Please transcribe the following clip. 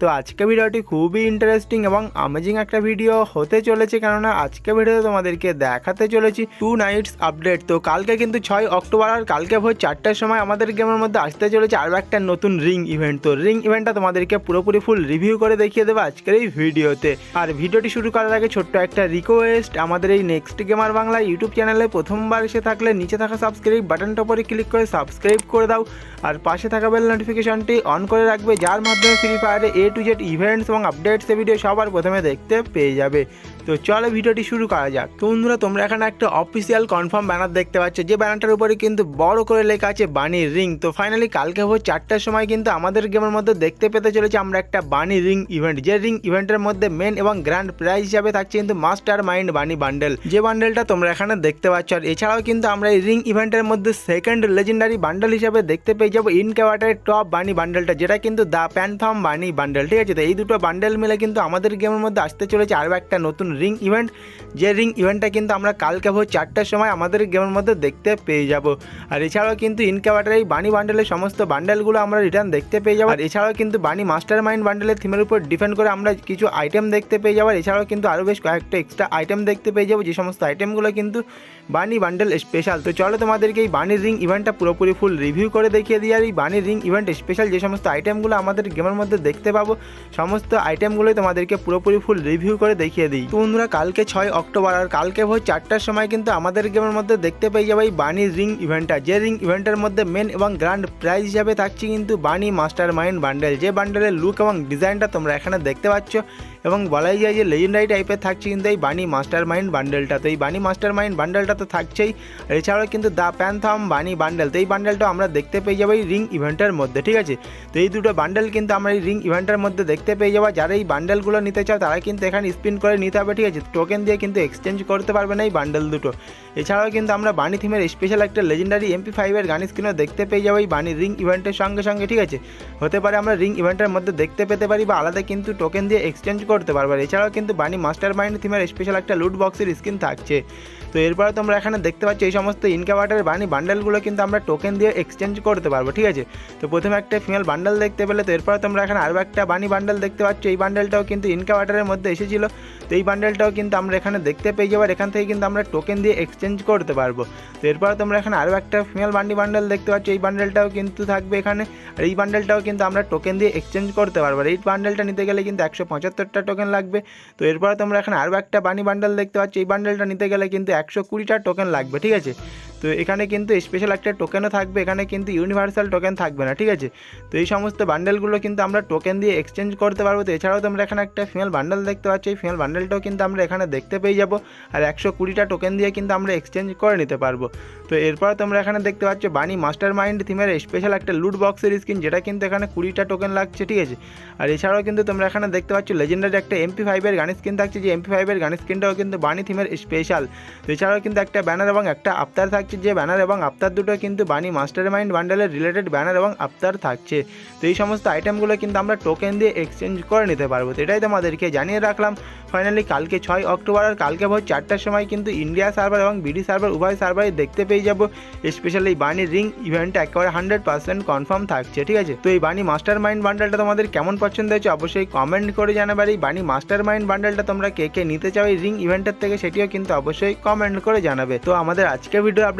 তো আজকে ভিডিওটি খুবই ইন্টারেস্টিং এবং অ্যামেজিং একটা ভিডিও হতে চলেছে, কেননা আজকে ভিডিওতে তোমাদেরকে দেখাতে চলেছি টু নাইটস আপডেট তো কালকে কিন্তু ছয় অক্টোবর আর কালকে ভোর চারটার সময় আমাদের গেমের মধ্যে আসতে চলেছে আরও একটা নতুন রিং ইভেন্ট তো রিং ইভেন্টটা তোমাদেরকে পুরোপুরি ফুল রিভিউ করে দেখিয়ে দেবো আজকের এই ভিডিওতে। আর ভিডিওটি শুরু করার আগে ছোট্ট একটা রিকোয়েস্ট আমাদের এই নেক্সট গেমার বাংলা ইউটিউব চ্যানেলে প্রথমবার এসে থাকলে নিচে থাকা সাবস্ক্রাইব বাটনটা পরে ক্লিক করে সাবস্ক্রাইব করে দাও। আর পাশে থাকা বেল নোটিফিকেশনটি অন করে রাখবে, যার মাধ্যমে ফ্রি ফায়ারে এ টু জেড ইভেন্টস এবং আপডেটস ভিডিও সবার প্রথমে দেখতে পেয়ে যাবে। তো চলো ভিডিওটি শুরু করা যাক। তো বন্ধুরা, তোমরা এখানে একটা অফিসিয়াল কনফার্ম ব্যানার দেখতে পাচ্ছ। যে ব্যানারটার উপরে কিন্তু বড় করে লেখা আছে বানি রিং তো ফাইনালি কালকে ভোর চারটার সময় কিন্তু আমাদের গেমের মধ্যে দেখতে পেতে চলেছে আমরা একটা বানি রিং ইভেন্ট যে রিং ইভেন্টের মধ্যে মেন এবং গ্র্যান্ড প্রাইজ হিসাবে থাকছে কিন্তু মাস্টার মাইন্ড বানি বান্ডেল যে বান্ডেলটা তোমরা এখানে দেখতে পাচ্ছ, আর এছাড়াও কিন্তু আমরা এই রিং ইভেন্টের মধ্যে সেকেন্ড লেজেন্ডারি বান্ডেল হিসাবে দেখতে পেয়ে যাব ইন ক্যাওয়াটারের টপ বানি বান্ডেলটা যেটা কিন্তু দ্য প্যানফার্ম বানি বান্ডেল ঠিক আছে? তো এই দুটো বান্ডেল মিলে কিন্তু আমাদের গেমের মধ্যে আসতে চলেছে আরও একটা নতুন রিং ইভেন্ট যে রিং ইভেন্টটা কিন্তু আমরা কালকে ভোর চারটার সময় আমাদের গেমের মধ্যে দেখতে পেয়ে যাব। আর এছাড়াও কিন্তু ইনকাভার্টার এই বানি বান্ডেলের সমস্ত বান্ডেলগুলো আমরা রিটার্ন দেখতে পেয়ে যাব। আর এছাড়াও কিন্তু বানি মাস্টার মাইন্ড বান্ডেলের থিমের উপর ডিপেন্ড করে আমরা কিছু আইটেম দেখতে পেয়ে যাব। এছাড়াও কিন্তু আরও বেশ কয়েকটা এক্সট্রা আইটেম দেখতে পেয়ে যাব। যে সমস্ত আইটেমগুলো কিন্তু বানি বান্ডেল স্পেশাল তো চলো তোমাদেরকে এই বানির রিং ইভেন্টটা পুরোপুরি ফুল রিভিউ করে দেখিয়ে দিই। আর এই বানির রিং ইভেন্ট স্পেশাল যে সমস্ত আইটেমগুলো আমাদের গেমের মধ্যে দেখতে পাবো, সমস্ত আইটেমগুলোই তোমাদেরকে পুরোপুরি ফুল রিভিউ করে দেখিয়ে দিই। তো বন্ধুরা, কালকে ছয় অক্টোবর আর কালকে ভোর চারটার সময় কিন্তু আমাদের গেমের মধ্যে দেখতে পেয়ে যাবে এই বানি রিং ইভেন্টটা। যে রিং ইভেন্টের মধ্যে মেন এবং গ্র্যান্ড প্রাইজ হিসাবে থাকছে কিন্তু বানি মাস্টার মাইন্ড বান্ডেল যে বান্ডেলের লুক এবং ডিজাইনটা তোমরা এখানে দেখতে পাচ্ছ এবং বলাই যায় যে লেজেন্ডারি টাইপের থাকছে কিন্তু এই বানি মাস্টার মাইন্ড বান্ডেলটা তো এই বানি মাস্টার মাইন্ড বান্ডেলটা তো থাকছেই। এছাড়াও কিন্তু দ্য প্যান্থাম বানি বান্ডেল তো এই বান্ডেলটা আমরা দেখতে পেয়ে যাব এই রিং ইভেন্টের মধ্যে, ঠিক আছে? তো এই দুটো বান্ডেল কিন্তু আমরা এই রিং ইভেন্টের মধ্যে দেখতে পেয়ে যাব। যারা এই বান্ডেলগুলো নিতে চাও, তারা কিন্তু এখানে স্পিন করে নিতে হবে, ঠিক আছে? টোকেন দিয়ে কিন্তু এক্সচেঞ্জ করতে পারবে না এই বান্ডেল দুটো। এছাড়াও কিন্তু আমরা বানি থিমের স্পেশাল একটা লেজেন্ডারি এমপি ফাইভের গান স্ক্রিনও দেখতে পেয়ে যাব এই বানি রিং ইভেন্টের সঙ্গে সঙ্গে, ঠিক আছে? হতে পারে আমরা রিং ইভেন্টের মধ্যে দেখতে পেতে পারি বা আলাদা কিন্তু টোকেন দিয়ে এক্সচেঞ্জ করতে পারব। এছাড়াও কিন্তু বানি মাস্টার মাইন্ড থিমের স্পেশাল একটা লুট বক্সের স্ক্রিন থাকছে। তো এরপরে তোমরা এখানে দেখতে পাচ্ছ, এই সমস্ত ইনকাভার্টার বানি বান্ডেলগুলো কিন্তু আমরা টোকেন দিয়ে এক্সচেঞ্জ করতে পারব, ঠিক আছে? তো প্রথমে একটা ফিমেল বান্ডেল দেখতে পেলে, তো এরপরে তোমরা এখানে আরও একটা বানি বান্ডেল দেখতে পাচ্ছ। এই বান্ডেলটাও কিন্তু ইনকাভার্টারের মধ্যে এসেছিল। তো এই বান্ডেলটাও কিন্তু আমরা এখানে দেখতে পেয়ে যাব এখান থেকে কিন্তু আমরা টোকেন দিয়ে এক্সচেঞ্জ করতে পারব। তো এরপরে তোমরা এখানে আরও একটা ফিমেল বান্ডি বান্ডেল দেখতে পাচ্ছ। এই বান্ডেলটাও কিন্তু থাকবে এখানে। আর এই বান্ডেলটাও কিন্তু আমরা টোকেন দিয়ে এক্সচেঞ্জ করতে পারব। আর এই বান্ডেলটা নিতে গেলে কিন্তু একশো পঁচাত্তরটা টোকেন লাগবে। তো এরপরে তোমরা এখানে আরও একটা বানি বান্ডেল দেখতে পাচ্ছ। এই বান্ডেলটা নিতে গেলে কিন্তু একশো কুড়িটা টোকেন লাগবে, ঠিক আছে? তো এখানে কিন্তু স্পেশাল একটা টোকেনও থাকবে, এখানে কিন্তু ইউনিভার্সাল টোকেন থাকবে না, ঠিক আছে? তো এই সমস্ত বান্ডেলগুলো কিন্তু আমরা টোকেন দিয়ে এক্সচেঞ্জ করতে পারব। তো এছাড়াও তোমরা এখানে একটা ফিমেল বান্ডেল দেখতে পাচ্ছ, এই ফিমেল বান্ডেলটাও কিন্তু আমরা এখানে দেখতে পেয়ে যাব। আর একশো কুড়িটা টোকেন দিয়ে কিন্তু আমরা এক্সচেঞ্জ করে নিতে পারব। তো এরপর তোমরা এখানে দেখতে পাচ্ছ বানি মাস্টার মাইন্ড থিমের স্পেশাল একটা লুট বক্সের স্ক্রিন যেটা কিন্তু এখানে কুড়িটা টোকেন লাগছে, ঠিক আছে? আর এছাড়াও কিন্তু তোমরা এখানে দেখতে পাচ্ছ লেজেন্ডারি একটা এমপি ফাইভের গান স্ক্রিন থাকছে, যে এমপি ফাইভের গান স্ক্রিনটাও কিন্তু বানি থিমের স্পেশাল তো এছাড়াও কিন্তু একটা ব্যানার এবং একটা আফতার থাকছে যে ব্যানার এবং আফতার দুটো কিন্তু বানি মাস্টার মাইন্ড বান্ডেলের রিলেটেড ব্যানার এবং আফতার থাকছে। তো এই সমস্ত আইটেমগুলো কিন্তু আমরা টোকেন দিয়ে এক্সচেঞ্জ করে নিতে পারব। তো এটাই তোমাদেরকে জানিয়ে রাখলাম। ফাইনালি কালকে ছয় অক্টোবর আর কালকে ভোর চারটার সময় কিন্তু ইন্ডিয়া সার্ভার এবং বিডি সার্ভার উভয় সার্ভারে দেখতে পেয়ে যাব। স্পেশালি বানি রিং ইভেন্ট একেবারে হান্ড্রেড পার্সেন্ট কনফার্ম থাকছে, ঠিক আছে? তো এই বানি মাস্টার মাইন্ড বান্ডেলটা তোমাদের কেমন পছন্দ হয়েছে অবশ্যই কমেন্ট করে জানাবে। এই বানি মাস্টার মাইন্ড বান্ডেলটা তোমরা কে কে নিতে চাও এই রিং ইভেন্টের থেকে, সেটিও কিন্তু অবশ্যই কমেন্ট করে জানাবে। তো আমাদের আজকের ভিডিও আপডেট